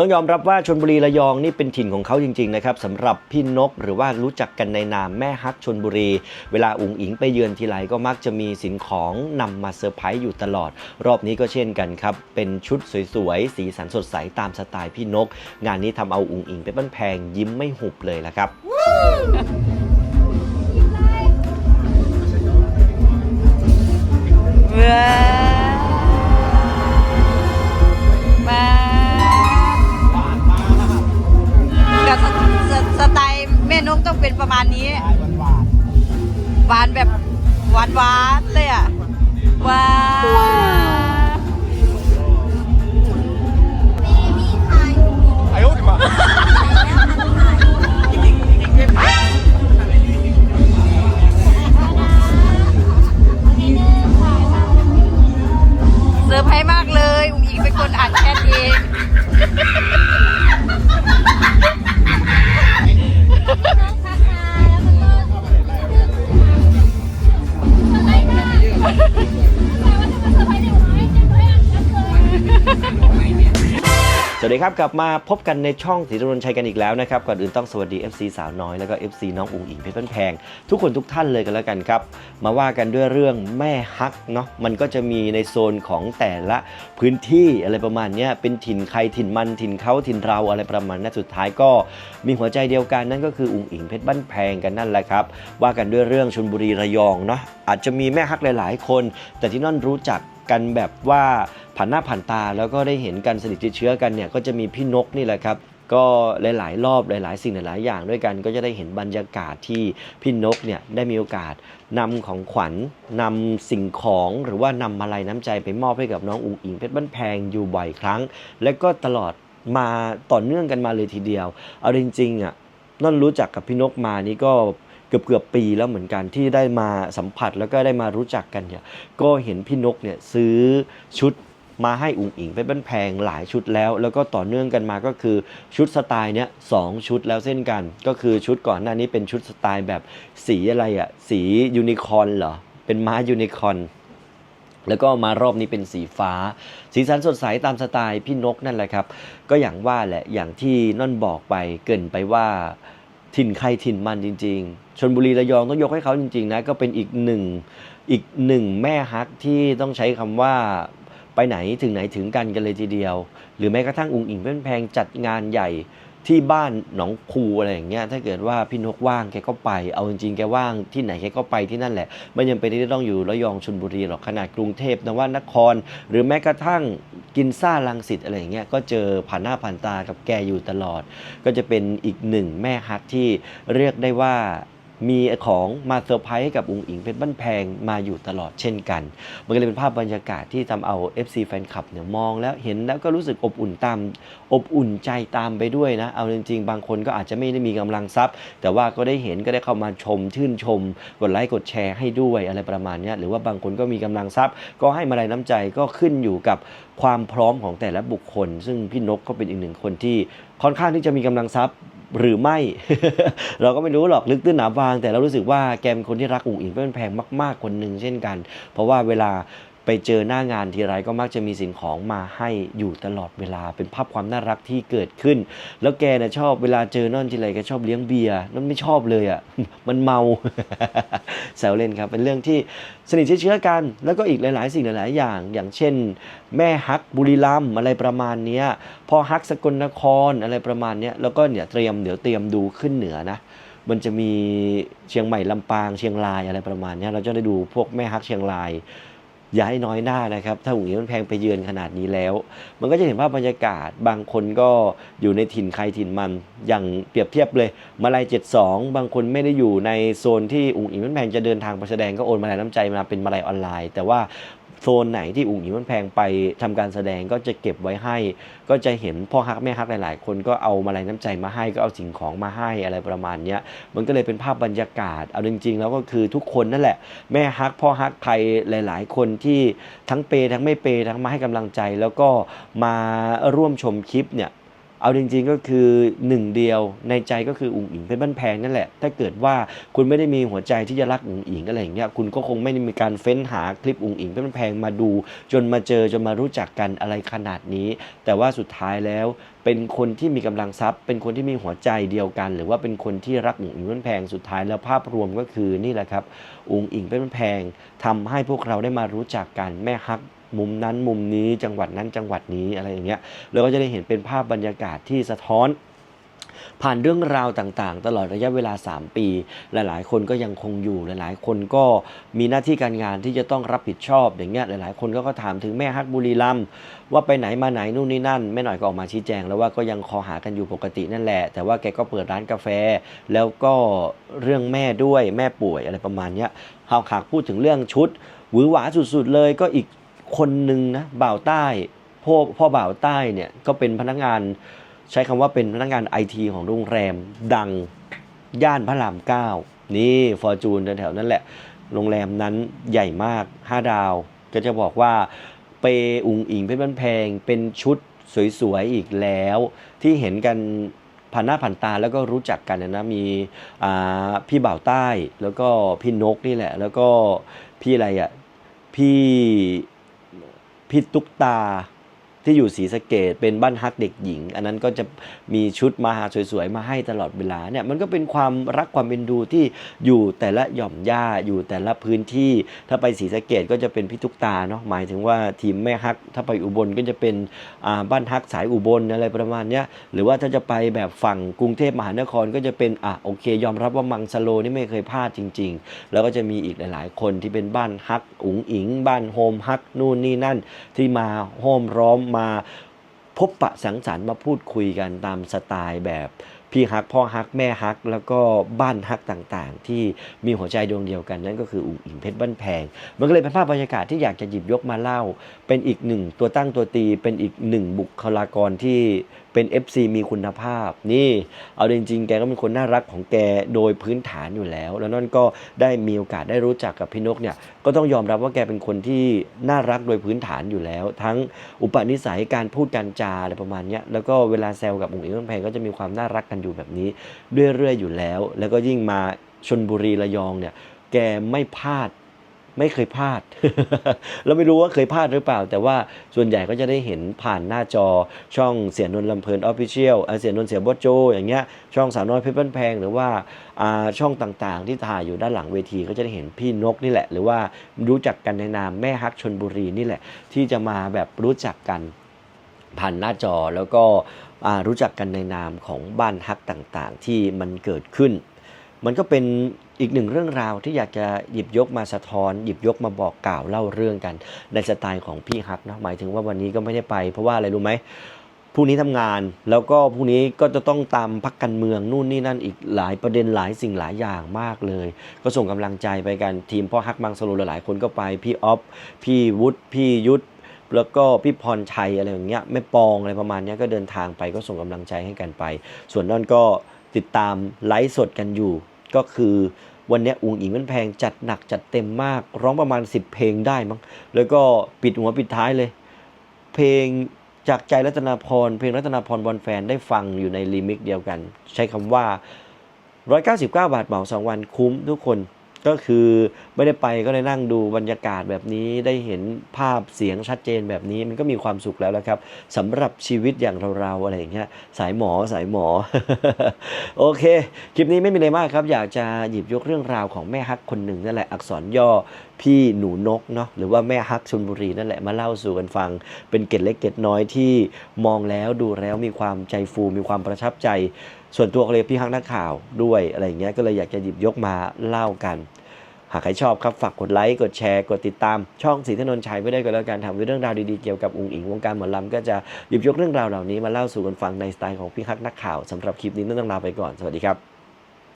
ต้องยอมรับว่าชนบุรีระยองนี่เป็นถิ่นของเขาจริงๆนะครับสำหรับพี่นกหรือว่ารู้จักกันในนามแม่ฮักชนบุรี เวลาอุ๋งอิงไปเยือนทีไรก็มักจะมีสินของนำมาเซอร์ไพรส์อยู่ตลอด รอบนี้ก็เช่นกันครับ เป็นชุดสวยๆ สีสันสดใสตามสไตล์พี่นก งานนี้ทำเอาอุ๋งอิงไปบ้านแพงยิ้มไม่หุบเลยละครับเว้าม่นกต้องเป็นประมาณนี้ หวานแบบหวานหวานๆเลยอ่ะหวาน 哎呦我的妈！ สวัสดีครับ กลับมาพบกันในช่องสีตรนชัยกันอีกแล้วนะครับ ก่อนอื่นต้องสวัสดี FC สาวน้อยแล้วก็ FC น้องอุ๋งอิงเพชรบ้านแพง ทุกคนทุกท่านเลยกันแล้วกันครับ มาว่ากันด้วยเรื่องแม่ฮักเนาะมันก็จะมีในโซนของแต่ละพื้นที่อะไรประมาณนี้เป็นถิ่นใครถิ่นมันถิ่นเขาถิ่นเราอะไรประมาณนั้นสุดท้ายก็มีหัวใจเดียวกันนั่นก็คืออุ๋งอิงเพชรบ้านแพงกันนั่นแหละครับว่ากันด้วยเรื่องชนบุรีระยองเนาะอาจจะมีแม่ฮักหลาย ๆ คน แต่ที่นั่นรู้จักกันแบบว่า ผ่านหน้าผ่านตาแล้วก็ได้เห็นกันสนิทชิดเชื้อกันเนี่ยก็จะมีพี่นกนี่แหละครับก็หลาย ๆ รอบหลาย ๆ สิ่งหลาย ๆ อย่างด้วยกันก็จะได้เห็นบรรยากาศที่พี่นกเนี่ยได้มีโอกาสนำของขวัญนำสิ่งของหรือว่านำมาลัยน้ำใจไปมอบให้กับน้องอุ๋งอิงเพชรบ้านแพงอยู่บ่อยครั้ง และก็ตลอดมาต่อเนื่องกันมาเลยทีเดียวเอาจริงๆอะนั่นรู้จักกับพี่นกมานี่ก็เกือบเกือบปีแล้วเหมือนกันที่ได้มาสัมผัสแล้วก็ได้มารู้จักกันเนี่ยก็เห็นพี่นกเนี่ยซื้อชุด มาให้อุ๋งอิงไปเป็นแพงหลายชุดแล้ว แล้วก็ต่อเนื่องกันมาก็คือชุดสไตล์เนี้ยสองชุดแล้วเช่นกัน ก็คือชุดก่อนหน้านี้เป็นชุดสไตล์แบบสีอะไรอะ่ะสียูนิคอร์นเหรอ เป็นม้ายูนิคอร์นแล้วก็มารอบนี้เป็นสีฟ้า สีสันสดใสตามสไตล์พี่นกนั่นแหละครับ ก็อย่างว่าแหละอย่างที่นั่นบอกไปเกินไปว่าถิ่นใครถิ่นมันจริง ๆชนบุรีระยองต้องยกให้เขาจริง ๆ นะ ก็เป็นอีกหนึ่งอีกหนึ่งแม่ฮักที่ต้องใช้คำว่า ไปไหนถึงไหนถึงกันกันเลยทีเดียว หรือแม้กระทั่งอุงอิงเป็นแพงจัดงานใหญ่ที่บ้านหนองคูอะไรอย่างเงี้ยถ้าเกิดว่าพี่นกว่างแกก็ไป เอาจริงๆแกว่างที่ไหนแกก็ไปที่นั่นแหละไม่จำเป็นที่ต้องอยู่ระยองชนบุรีหรอกขนาดกรุงเทพนวนคร หรือแม้กระทั่งกินซ่าลังสิตอะไรอย่างเงี้ยก็เจอผ่านหน้าผ่านตากับแกอยู่ตลอด ก็จะเป็นอีกหนึ่งแม่ฮักที่เรียกได้ว่า มีของมาเซอร์ไพรส์ให้กับอุงอิงเพชรบ้านแพงมาอยู่ตลอดเช่นกัน มันก็เลยเป็นภาพบรรยากาศที่ทำเอา FC แฟนคลับเนี่ยมองแล้วเห็นแล้วก็รู้สึกอบอุ่นตามอบอุ่นใจตามไปด้วยนะ เอาจริงๆ บางคนก็อาจจะไม่ได้มีกำลังทรัพย์ แต่ว่าก็ได้เห็นก็ได้เข้ามาชมชื่นชม กดไลค์กดแชร์ให้ด้วยอะไรประมาณนี้หรือว่าบางคนก็มีกำลังทรัพย์ ก็ให้มาลัยน้ำใจก็ขึ้นอยู่กับความพร้อมของแต่ละบุคคล ซึ่งพี่นกก็เป็นอีกหนึ่งคนที่ค่อนข้างที่จะมีกำลังทรัพย์ หรือไม่ เราก็ไม่รู้หรอกลึกตื้นหนาบาง แต่เรารู้สึกว่าแกเป็นคนที่รักอุ๋งอิงเป็นแพงมาก ๆ คนหนึ่งเช่นกัน เพราะว่าเวลา ไปเจอหน้างานทีไรก็มักจะมีสิ่งของมาให้อยู่ตลอดเวลาเป็นภาพความน่ารักที่เกิดขึ้น แล้วแกน่ะชอบเวลาเจอนั่นทีไรแกชอบเลี้ยงเบียร์นั่นไม่ชอบเลยอะมันเมาแซวเล่นครับเป็นเรื่องที่สนิทเชื้อกัน แล้วก็อีกหลาย ๆ สิ่งหลาย ๆ อย่าง อย่างเช่น แม่ฮักบุรีรัมย์อะไรประมาณนี้พ่อฮักสกลนครอะไรประมาณนี้แล้วก็เนี่ยเตรียมเดี๋ยวเตรียมดูขึ้นเหนือนะมันจะมีเชียงใหม่ลำปางเชียงรายอะไรประมาณนี้เราจะได้ดูพวกแม่ฮักเชียงราย อย่าให้น้อยหน้านะครับ ถ้าหุงนี้มันแพงไปเยือนขนาดนี้แล้ว มันก็จะเห็นภาพบรรยากาศ บางคนก็อยู่ในถิ่นใครถิ่นมัน อย่างเปรียบเทียบเลย มาลาย72 บางคนไม่ได้อยู่ในโซนที่อุ๋งอิงมันแพงจะเดินทางไปแสดงก็โอนมาลายน้ำใจมาเป็นมาลายออนไลน์ แต่ว่า โซนไหนที่อุ๋งอิงมันแพงไปทำการแสดงก็จะเก็บไว้ให้ ก็จะเห็นพ่อฮักแม่ฮักหลาย ๆ คนก็เอามาลัยน้ำใจมาให้ก็เอาสิ่งของมาให้อะไรประมาณนี้มันก็เลยเป็นภาพบรรยากาศเอาจริง ๆ แล้วก็คือทุกคนนั่นแหละ แม่ฮักพ่อฮักใครหลาย ๆ คนที่ทั้งเปย์ทั้งไม่เปย์ทั้งมาให้กำลังใจ แล้วก็มาร่วมชมคลิปเนี่ย เอาจริงๆก็คือหนึ่งเดียวในใจก็คืออุ๋งอิงเพชรบ้านแพงนั่นแหละ ถ้าเกิดว่าคุณไม่ได้มีหัวใจที่จะรักอุ๋งอิงอะไรอย่างเงี้ยคุณก็คงไม่ได้มีการเฟ้นหาคลิปอุ๋งอิงเพชรบ้านแพงมาดู จนมาเจอจนมารู้จักกันอะไรขนาดนี้ แต่ว่าสุดท้ายแล้วเป็นคนที่มีกำลังทรัพย์ เป็นคนที่มีหัวใจเดียวกัน หรือว่าเป็นคนที่รักอุ๋งอิงเพชรบ้นแพงสุดท้ายแล้วภาพรวมก็คือนี่แหละครับอุ๋งอิงเพชรบ้นแพงทำให้พวกเราได้มารู้จักกันแม่ฮัก มุมนั้นมุมนี้จังหวัดนั้นจังหวัดนี้อะไรอย่างเงี้ยเราก็จะได้เห็นเป็นภาพบรรยากาศที่สะท้อน ผ่านเรื่องราวต่างๆ ตลอดระยะเวลา 3 ปี หลายๆ คนก็ยังคงอยู่หลายๆ คนก็มีหน้าที่การงานที่จะต้องรับผิดชอบอย่างเงี้ยหลายๆ คนก็ก็ถามถึงแม่ฮักบุรีรัมว่าไปไหนมาไหนนู่นนี่นั่นแม่หน่อยก็ออกมาชี้แจง แล้วว่าก็ยังคอหากันอยู่ปกตินั่นแหละ แต่ว่าแกก็เปิดร้านกาแฟ แล้วก็เรื่องแม่ด้วยแม่ป่วยอะไรประมาณเนี้ยหากหากพูดถึงเรื่องชุดหวือหวาสุดๆเลยก็อีก คนหนึ่งนะบ่าวใต้พ่อพ่อบ่าวใต้เนี่ยก็เป็นพนักงานใช้คำว่าเป็นพนักงานไอทีของโรงแรมดังย่านพระรามเก้านี่ฟอร์จูนแถวๆนั้นแหละ โรงแรมนั้นใหญ่มาก 5 ดาว ก็จะบอกว่าเปอุงอิงเพชรบ้านแพงเป็นชุดสวยๆอีกแล้ว ที่เห็นกันผ่านหน้าผ่านตาแล้วก็รู้จักกันนะมีพี่บ่าวใต้แล้วก็พี่นกนี่แหละ แล้วก็พี่อะไรอะพี่ พิษตุกตา ที่อยู่ศรีสะเกดเป็นบ้านฮักเด็กหญิง อันนั้นก็จะมีชุดมาหาสวยๆ มาให้ตลอดเวลาเนี่ยมันก็เป็นความรักความเป็นดูที่อยู่แต่ละหย่อมหญ้าอยู่แต่ละพื้นที่ ถ้าไปศรีสะเกดก็จะเป็นพี่ทุกตาเนาะหมายถึงว่าทีมแม่ฮัก ถ้าไปอุบลก็จะเป็นอ่าบ้านฮักสายอุบลอะไรประมาณเนี้ยหรือว่าถ้าจะไปแบบฝั่งกรุงเทพมหานครก็จะเป็นอะโอเค ยอมรับว่ามังสโลนี่ไม่เคยพลาดจริง ๆ แล้วก็จะมีอีกหลาย ๆ คนที่เป็นบ้านฮักอุ๋งอิง บ้านโฮมฮักนู่นนี่นั่นที่มาโฮมร้อมมาาพบปะสังสรรค์มาพูดคุยกันตามสไตล์แบบ พี่ฮักพ่อฮักแม่ฮัก แล้วก็บ้านฮักต่างๆ ที่มีหัวใจดวงเดียวกันนั่นก็คืออุ๋งอิงเพชรบ้านแพง มันก็เลยเป็นภาพบรรยากาศที่อยากจะหยิบยกมาเล่า เป็นอีกหนึ่งตัวตั้งตัวตี เป็นอีกหนึ่งบุคลากรที่เป็น FC มีคุณภาพ นี่ เอาจริงๆ แกก็เป็นคนน่ารักของแกโดยพื้นฐานอยู่แล้ว แล้วนั่นก็ได้มีโอกาสได้รู้จักกับพี่นกเนี่ยก็ต้องยอมรับว่าแกเป็นคนที่น่ารักโดยพื้นฐานอยู่แล้ว ทั้งอุปนิสัยการพูดการจาอะไรประมาณนี้แล้วก็เวลาแซวกับอุ๋งอิงต้นแพงก็จะมีความน่ารักกันอยู่แบบนี้เรื่อยๆอยู่แล้ว แล้วก็ยิ่งมาชนบุรีระยองเนี่ย แกไม่พลาดไม่เคยพลาด เราไม่รู้ว่าเคยพลาดหรือเปล่า แต่ว่าส่วนใหญ่ก็จะได้เห็นผ่านหน้าจอช่องเสียนนลำเพลินออฟฟิเชียลเสียนนเสียบอโจ อย่างเงี้ย ช่องสาวน้อยเพชรบ้านแพง หรือว่าอ่าช่องต่างๆ ที่ถ่ายอยู่ด้านหลังเวทีก็จะได้เห็นพี่นกนี่แหละ หรือว่ารู้จักกันในนามแม่ฮักชนบุรีนี่แหละ ที่จะมาแบบรู้จักกัน ผ่านหน้าจอแล้วก็รู้จักกันในนามของบ้านฮักต่างๆ ที่มันเกิดขึ้น มันก็เป็นอีกหนึ่งเรื่องราวที่อยากจะหยิบยกมาสะท้อน หยิบยกมาบอกกล่าวเล่าเรื่องกัน ในสไตล์ของพี่ฮักนะหมายถึงว่าวันนี้ก็ไม่ได้ไป เพราะว่าอะไรรู้ไหมพรุ่งนี้ทำงานแล้วก็พรุ่งนี้ก็จะต้องตามพักการเมืองนู่นนี่นั่นอีกหลายประเด็นหลายสิ่งหลายอย่างมากเลย ก็ส่งกำลังใจไปกันทีมพ่อฮักบางสโลหลายๆคนก็ไปพี่ออฟพี่วุฒิพี่ยุทธ แล้วก็พี่พรชัยอะไรอย่างเงี้ยแม่ปองอะไรประมาณนี้ก็เดินทางไปก็ส่งกำลังใจให้กันไป ส่วนนั่นก็ติดตามไลฟ์สดกันอยู่ ก็คือวันนี้อุงอิงมันแพงจัดหนักจัดเต็มมาก ร้องประมาณ 10 เพลงได้มั้งแล้วก็ปิดหัวปิดท้ายเลย เพลงจากใจรัตนาพร เพลงรัตนาพรบอลแฟนได้ฟังอยู่ในรีมิกเดียวกัน ใช้คำว่า 199 บาทเหมาสองวันคุ้มทุกคน ก็คือไม่ได้ไปก็ได้นั่งดูบรรยากาศแบบนี้ได้เห็นภาพเสียงชัดเจนแบบนี้มันก็มีความสุขแล้วละครับสำหรับชีวิตอย่างเราๆอะไรอย่างเงี้ยสายหมอสายหมอ โอเค คลิปนี้ไม่มีอะไรมากครับ อยากจะหยิบยกเรื่องราวของแม่ฮักคนหนึ่งนั่นแหละอักษรย่อพี่หนูนกเนาะหรือว่าแม่ฮักชนบุรีนั่นแหละมาเล่าสู่กันฟัง เป็นเกร็ดเล็กเกร็ดน้อยที่มองแล้วดูแล้วมีความใจฟูมีความประทับใจ ส่วนตัวก็เลยพี่ฮักนักข่าวด้วยอะไรอย่างเงี้ยก็เลยอยากจะหยิบยกมาเล่ากัน หากใครชอบครับฝากกดไลค์กดแชร์กดติดตามช่องสีถนนชัยไว้ได้ก็แล้วกันทำเรื่องราวดีๆเกี่ยวกับองค์อิงวงการหมอลำก็จะหยิบยกเรื่องราวเหล่านี้มาเล่าสู่กันฟังในสไตล์ของพี่ฮักนักข่าวสำหรับคลิปนี้ต้องลาไปก่อนสวัสดีครับ